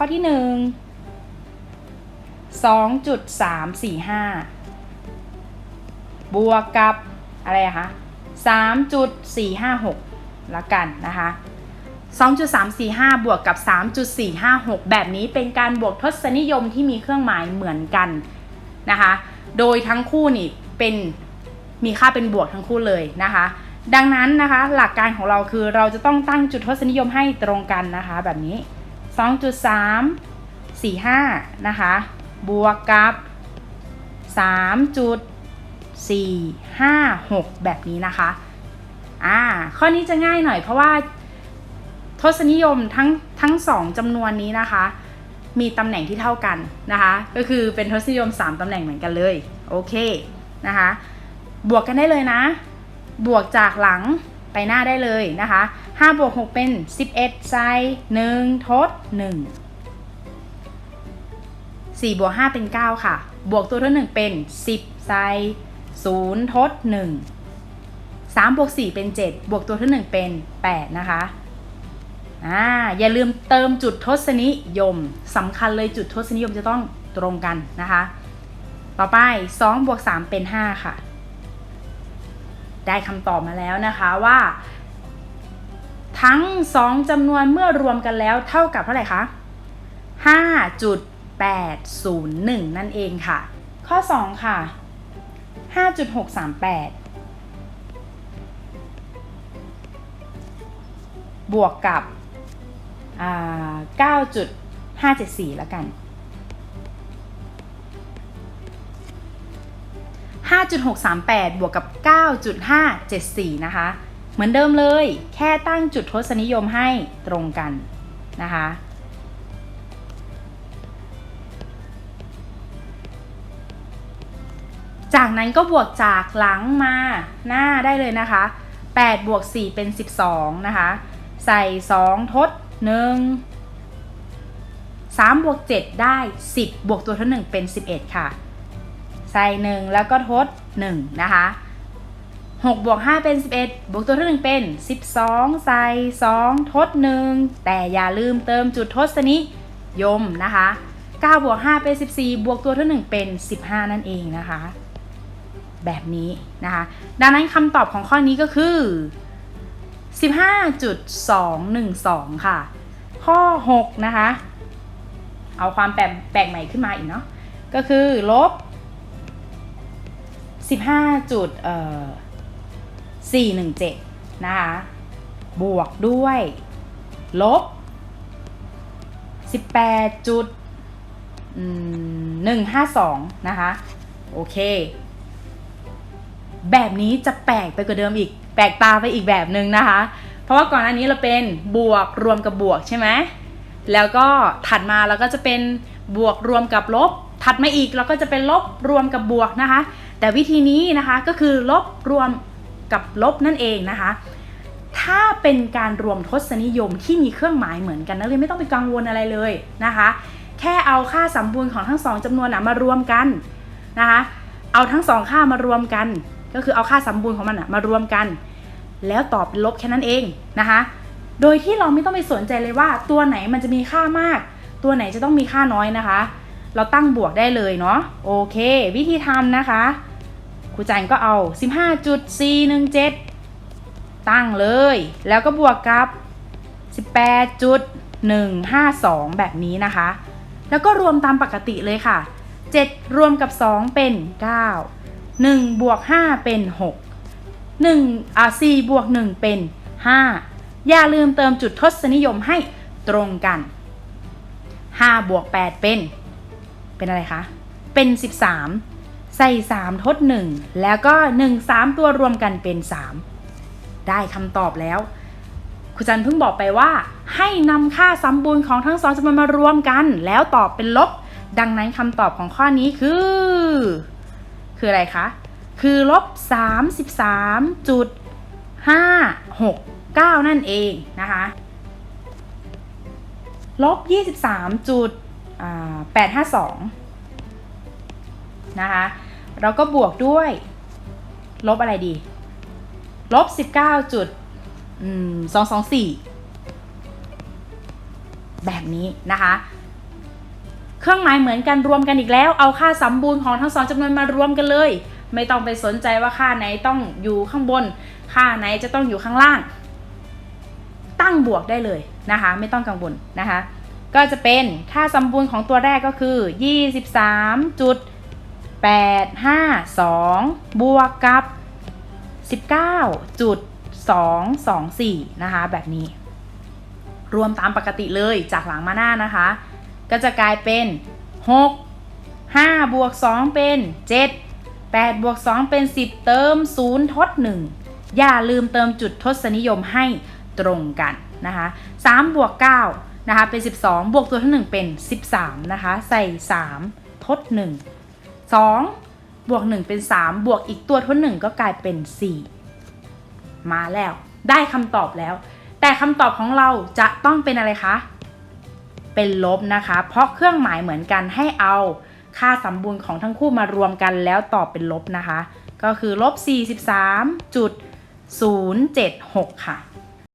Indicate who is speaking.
Speaker 1: ข้อที่หนึ่งสองจุดสามสี่ห้าบวกกับอะไรคะสามจุดสี่ห้าหกละกันนะคะสองจุดสามสี่ห้าบวกกับสามจุดสี่ห้าหกแบบนี้เป็นการบวกทศนิยมที่มีเครื่องหมายเหมือนกันนะคะ โดยทั้งคู่นี่เป็นมีค่าเป็นบวกทั้งคู่เลยนะคะ ดังนั้นนะคะหลักการของเราคือเราจะต้องตั้งจุดทศนิยมให้ตรงกันนะคะแบบนี้ 2.3 45 นะคะ บวกกับ 3.456 แบบนี้นะคะ อ่า ข้อนี้จะง่ายหน่อยเพราะว่าทศนิยมทั้งทั้งสองจำนวนนี้นะคะ มีตำแหน่งที่เท่ากันนะคะ ก็คือเป็นทศนิยม 3ตำแหน่งเหมือนกันเลย โอเคนะคะ บวกกันได้เลยนะ บวกจากหลัง หน้าได้เลยนะคะ5บวก6เป็น 11 ใส่1ทด 1 4บวก5เป็น 9 ค่ะ บวกตัวทด1เป็น 10 ใส่0ทด 1 3บวก4เป็น 7 บวกตัวทด1เป็น 8 นะคะอ่าอย่าลืมเติมจุดทศนิยมสำคัญเลยจุดทศนิยมจะต้องตรงกันนะคะ ต่อไป 2 บวก 3 เป็น 5 ค่ะ ได้คำตอบมาแล้วนะคะว่า ทั้ง 2จำนวนเมื่อรวมกันแล้วเท่ากับเท่าไหร่คะ5.801 นั่นเองค่ะ ข้อ 2 ค่ะ 5.638 บวกกับอ่า9.574 แล้วกัน 5.638 บวกกับ 9.574 นะคะ เหมือนเดิมเลย แค่ตั้งจุดทศนิยมให้ตรงกันนะคะ จากนั้นก็บวกจากหลังมาหน้าได้เลยนะคะ 8 บวก 4 เป็น 12 นะคะ ใส่ 2 ทด 1 3 บวก 7 ได้ 10 บวกตัวทด1เป็น 11 ค่ะ ใส่หนึ่งแล้วก็ทดหนึ่งนะคะหกบวกห้าเป็นสิบเอ็ดบวกตัวที่หนึ่งเป็นสิบสองใส่สองทดหนึ่งแต่อย่าลืมเติมจุดทศนิยมนะคะเก้าบวกห้าเป็นสิบสี่บวกตัวที่หนึ่งเป็นสิบห้านั่นเองนะคะ แบบนี้นะคะ ดังนั้นคำตอบของข้อนี้ก็คือ 15.212 ค่ะ ข้อ 6 นะคะ เอาความแปลกแปลกใหม่ขึ้นมาอีกเนาะก็คือลบ 15จุดเอ่อ417 นะคะ บวกด้วย ลบ 18จุด152 นะคะ โอเค แบบนี้จะแปลกไปกว่าเดิมอีก แปลกตาไปอีกแบบหนึ่งนะคะ เพราะว่าก่อนหน้านี้เราเป็นบวกรวมกับบวกใช่ไหม แล้วก็ถัดมาเราก็จะเป็นบวกรวมกับลบ ถัดมาอีกเราก็จะเป็นลบรวมกับบวกนะคะ แต่วิธีนี้นะคะก็คือลบรวมกับลบนั่นเองนะคะ ถ้าเป็นการรวมทศนิยมที่มีเครื่องหมายเหมือนกันนักเรียนไม่ต้องไปกังวลอะไรเลยนะคะ แค่เอาค่าสัมบูรณ์ของทั้งสองจำนวนนะมารวมกันนะคะเอาทั้งสองค่ามารวมกัน ก็คือเอาค่าสัมบูรณ์ของมันนะมารวมกัน แล้วตอบเป็นลบแค่นั้นเองนะคะ โดยที่เราไม่ต้องไปสนใจเลยว่าตัวไหนมันจะมีค่ามาก ตัวไหนจะต้องมีค่าน้อยนะคะ เราตั้งบวกได้เลยเนาะโอเค วิธีทำนะคะ ครูจันก็เอา 15.417 ตั้งเลย แล้วก็บวกกับ 18.152 แบบนี้นะคะ แล้วก็รวมตามปกติเลยค่ะ 7 รวมกับ 2 เป็น 9 1 บวก 5 เป็น 6 1อ่า4บวก 1 เป็น 5 อย่าลืมเติมจุดทศนิยมให้ตรงกัน 5 บวก 8 เป็น เป็นอะไรคะ เป็น 13 ใส่ 3 ทด 1 แล้วก็ 1 3 ตัวรวมกันเป็น 3 ได้คำตอบแล้วครูจันเพิ่งบอกไปว่า ให้นำค่าสมบูรณ์ของทั้งสองจำนวนมารวมกัน แล้วตอบเป็นลบ ดังนั้นคำตอบของข้อนี้คือ คืออะไรคะ คือลบ 33.569 นั่นเองนะคะลบ 23จุด852 นะคะ เราก็บวกด้วย ลบอะไรดี ลบ 19จุด224แบบนี้นะคะ เครื่องหมายเหมือนกันรวมกันอีกแล้ว เอาค่าสมบูรณ์ของทั้งสองจำนวนมารวมกันเลย ไม่ต้องไปสนใจว่าค่าไหนต้องอยู่ข้างบน ค่าไหนจะต้องอยู่ข้างล่าง ตั้งบวกได้เลยนะคะ ไม่ต้องกังวลนะคะ ก็จะเป็นค่าสมบูรณ์ของตัวแรกก็คือ 852 บวกกับ 19.224 นะคะ แบบนี้ รวมตามปกติเลยจากหลังมาหน้านะคะ ก็จะกลายเป็น 6 5บวก2เป็น 7 8บวก2เป็น 10 เติม 0 ทด 1 อย่าลืมเติมจุดทศนิยมให้ตรงกันนะคะ3บวก9นะคะเป็น 12 บวกตัวที่1เป็น 13 นะคะ ใส่ 3 ทด 1 2 บวก 1 เป็น 3 บวกอีกตัวทด1ก็กลายเป็น 4 มาแล้ว ได้คำตอบแล้ว แต่คำตอบของเราจะต้องเป็นอะไรคะ เป็นลบนะคะ เพราะเครื่องหมายเหมือนกันให้เอาค่าสมบูรณ์ของทั้งคู่มารวมกันแล้วตอบเป็นลบนะคะ ก็คือลบ43.076 ค่ะ